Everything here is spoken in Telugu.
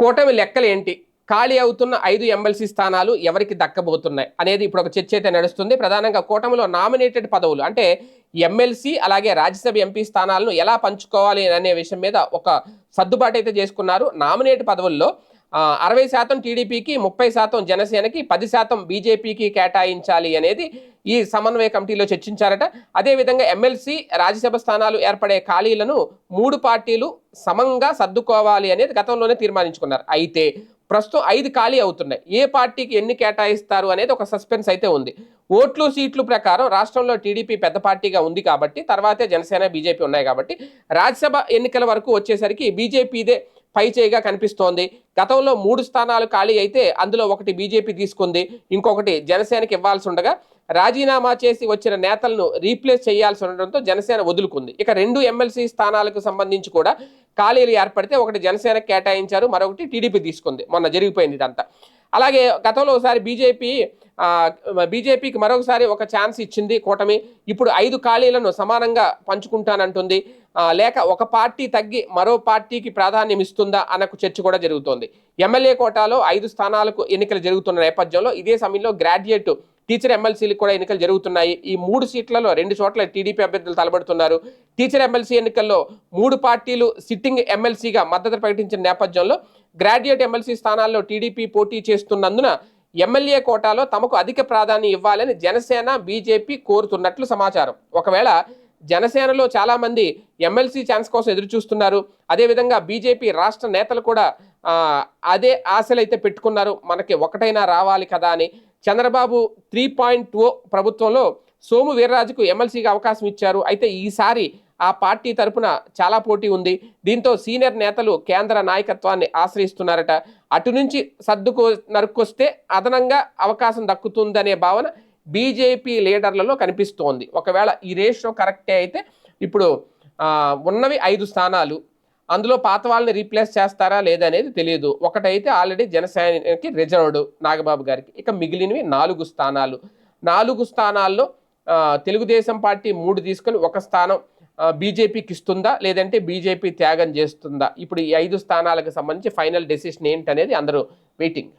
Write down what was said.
కూటమి లెక్కలేంటి ఖాళీ అవుతున్న ఐదు ఎమ్మెల్సీ స్థానాలు ఎవరికి దక్కబోతున్నాయి? అనేది ఇప్పుడు ఒక చర్చ అయితే నడుస్తుంది. ప్రధానంగా కూటమిలో నామినేటెడ్ పదవులు అంటే ఎమ్మెల్సీ అలాగే రాజ్యసభ ఎంపీ స్థానాలను ఎలా పంచుకోవాలి అనే విషయం మీద ఒక సర్దుబాటు అయితే చేసుకున్నారు. నామినేట్ పదవుల్లో అరవై శాతం టీడీపీకి ముప్పై శాతం జనసేనకి పది శాతం బీజేపీకి కేటాయించాలి అనేది ఈ సమన్వయ కమిటీలో చర్చించారట. అదేవిధంగా ఎమ్మెల్సీ రాజ్యసభ స్థానాలు ఏర్పడే ఖాళీలను మూడు పార్టీలు సమంగా సర్దుకోవాలి అనేది గతంలోనే తీర్మానించుకున్నారు. అయితే ప్రస్తుతం ఐదు ఖాళీ అవుతున్నాయి. ఏ పార్టీకి ఎన్ని కేటాయిస్తారు అనేది ఒక సస్పెన్స్ అయితే ఉంది. ఓట్లు సీట్లు ప్రకారం రాష్ట్రంలో టీడీపీ పెద్ద పార్టీగా ఉంది కాబట్టి తర్వాతే జనసేన బీజేపీ ఉన్నాయి కాబట్టి రాజ్యసభ ఎన్నికల వరకు వచ్చేసరికి బీజేపీదే పై చేయిగా కనిపిస్తోంది. గతంలో మూడు స్థానాలు ఖాళీ అయితే అందులో ఒకటి బీజేపీ తీసుకుంది. ఇంకొకటి జనసేనకి ఇవ్వాల్సి ఉండగా రాజీనామా చేసి వచ్చిన నేతలను రీప్లేస్ చేయాల్సి ఉండడంతో జనసేన వదులుకుంది. ఇక రెండు ఎమ్మెల్సీ స్థానాలకు సంబంధించి కూడా ఖాళీలు ఏర్పడితే ఒకటి జనసేన కేటాయించారు మరొకటి టీడీపీ తీసుకుంది. మొన్న జరిగిపోయింది ఇదంతా. అలాగే గతంలో ఒకసారి బీజేపీ బీజేపీకి మరొకసారి ఒక ఛాన్స్ ఇచ్చింది కూటమి. ఇప్పుడు ఐదు ఖాళీలను సమానంగా పంచుకుంటానంటుంది. లేక ఒక పార్టీ తగ్గి మరో పార్టీకి ప్రాధాన్యం ఇస్తుందా అన్నకు చర్చ కూడా జరుగుతోంది. ఎమ్మెల్యే కోటాలో ఐదు స్థానాలకు ఎన్నికలు జరుగుతున్న నేపథ్యంలో ఇదే సమయంలో గ్రాడ్యుయేట్ టీచర్ ఎమ్మెల్సీలకు కూడా ఎన్నికలు జరుగుతున్నాయి. ఈ మూడు సీట్లలో రెండు చోట్ల టీడీపీ అభ్యర్థులు తలబడుతున్నారు. టీచర్ ఎమ్మెల్సీ ఎన్నికల్లో మూడు పార్టీలు సిట్టింగ్ ఎమ్మెల్సీగా మద్దతు ప్రకటించిన నేపథ్యంలో గ్రాడ్యుయేట్ ఎమ్మెల్సీ స్థానాల్లో టీడీపీ పోటీ చేస్తున్నందున ఎమ్మెల్యే కోటాలో తమకు అధిక ప్రాధాన్యం ఇవ్వాలని జనసేన బీజేపీ కోరుతున్నట్లు సమాచారం. ఒకవేళ జనసేనలో చాలామంది ఎమ్మెల్సీ ఛాన్స్ కోసం ఎదురు చూస్తున్నారు అదేవిధంగా బీజేపీ రాష్ట్ర నేతలు కూడా అదే ఆశలైతే పెట్టుకున్నారు. మనకి ఒకటైనా రావాలి కదా అని చంద్రబాబు త్రీ పాయింట్ ఓ ప్రభుత్వంలో సోము వీర్రాజుకు ఎమ్మెల్సీగా అవకాశం ఇచ్చారు. అయితే ఈసారి ఆ పార్టీ తరపున చాలా పోటీ ఉంది. దీంతో సీనియర్ నేతలు కేంద్ర నాయకత్వాన్ని ఆశ్రయిస్తున్నారట. అటు నుంచి సర్దుకు నరుక్కొస్తే అదనంగా అవకాశం దక్కుతుందనే భావన బీజేపీ లీడర్లలో కనిపిస్తోంది. ఒకవేళ ఈ రేషియో కరెక్టే అయితే ఇప్పుడు ఉన్నవి ఐదు స్థానాలు. అందులో పాత వాళ్ళని రీప్లేస్ చేస్తారా లేదనేది తెలియదు. ఒకటైతే ఆల్రెడీ జనసేనకి రిజర్వ్డ్ నాగబాబు గారికి. ఇక మిగిలినవి నాలుగు స్థానాలు. నాలుగు స్థానాల్లో తెలుగుదేశం పార్టీ మూడు తీసుకొని ఒక స్థానం బీజేపీకి ఇస్తుందా? లేదంటే బీజేపీ త్యాగం చేస్తుందా? ఇప్పుడు ఈ ఐదు స్థానాలకు సంబంధించి ఫైనల్ డెసిషన్ ఏంటనేది అందరూ వెయిటింగ్.